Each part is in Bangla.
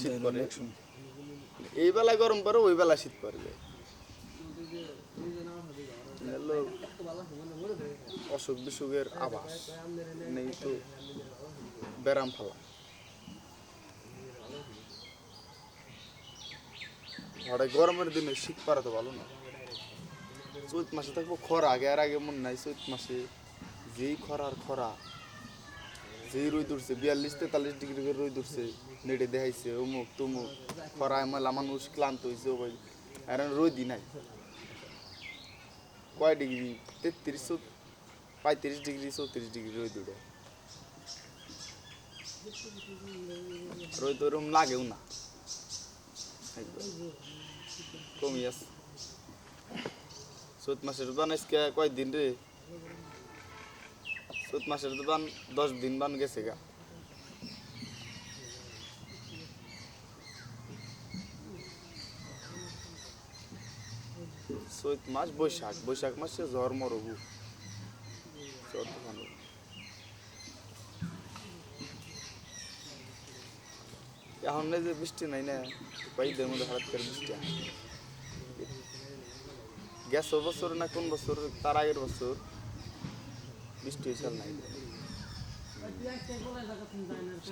শীত পড়ে এই বেলায় গরম পড়ে ওই বেলা শীত পড়বে অসুখ বিসুখের আবাস নেই তো ব্যারাম ফালা। হঠাৎ গরমের দিনে শীত পারা তো ভালো না। চৈত মাসে থাকব খরা আগে আর আগে মনে নাই। চৈত মাসে যেই খরার খরা যেই রোদ উঠছে, বিয়াল্লিশ তেতাল্লিশ ডিগ্রি করে রোদ উঠছে, নেটে দেখাইছে, অমুক তমুক, খরায় মেলা মানুষ ক্লান্ত হয়েছে ও ভাই আর রোদই নাই। কয় ডিগ্রি? তেত্রিশ পঁয়ত্রিশ ডিগ্রি, চৌত্রিশ ডিগ্রি রোদ উঠে। রোদ ওরম লাগেও না। কমই আছে। চৈত মাসের বান আজকে কয়দিন রে? চৈত মাসের বান, দশ দিন বান গেছে গা। চৈত মাস, বৈশাখ বৈশাখ মাসে ঝড় মরবু ঝড়, তুফান। এখন যে বৃষ্টি নাই না কয়েকদের মধ্যে হঠাৎ করে বৃষ্টি গেছ বছর না কোন বছর, তার আগের বছর বৃষ্টি হয়েছে নাই।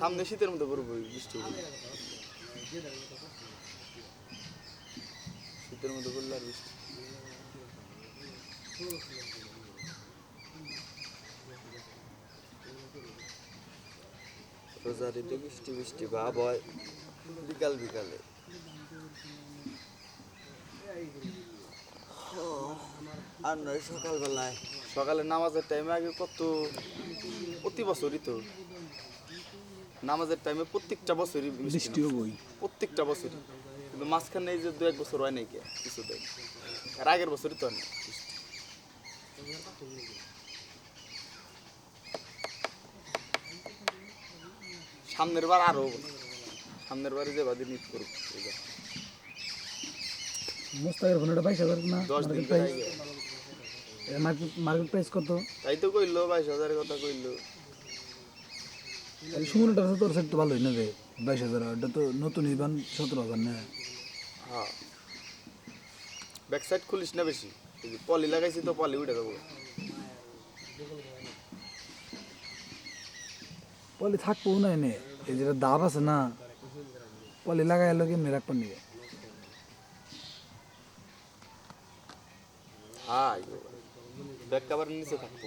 সামনে শীতের মধ্যে পড়ব বৃষ্টি। শীতের মধ্যে পড়লে আর বৃষ্টি। রোজারিতে বৃষ্টি বৃষ্টি ভাব হয় বিকাল বিকালে। আর নয় সকালবেলায়। সকালে নামাজের টাইমে আগে কত? প্রতি বছরই তো। নামাজের টাইমে প্রত্যেকটা বছরই বৃষ্টি হবই প্রত্যেকটা বছরই। কিন্তু মাঝখানে এই যে দু এক বছর হয় নাকি কিছু দেয় আর আগের বছরই তো নেই। সামনের বার আরও সামনের বারে যে বাদে নিত করুক। মোস্তাকের ফোন এটা বাইশ না? দশ দিন মার্কেট। মার্কেট প্রাইস কত? তাই তো কইলো বাইশ হাজারের কথা কইলো। সুমনটা তোর সেট তো ভালোই না রে বাইশ হাজার এটা তো নতুন ইভান সতেরো হাজার না। হ্যাঁ। ব্যাক সাইড খুলিস না বেশি? পলি লাগাইছি তো পলি উঠে দেবো পলি থাকব না এনে এই যেটা দাব আছে না পলি লাগাই এলো কেমনি রাখবার নিবে হ্যাঁ ব্যাক কাভার নিচে থাকব?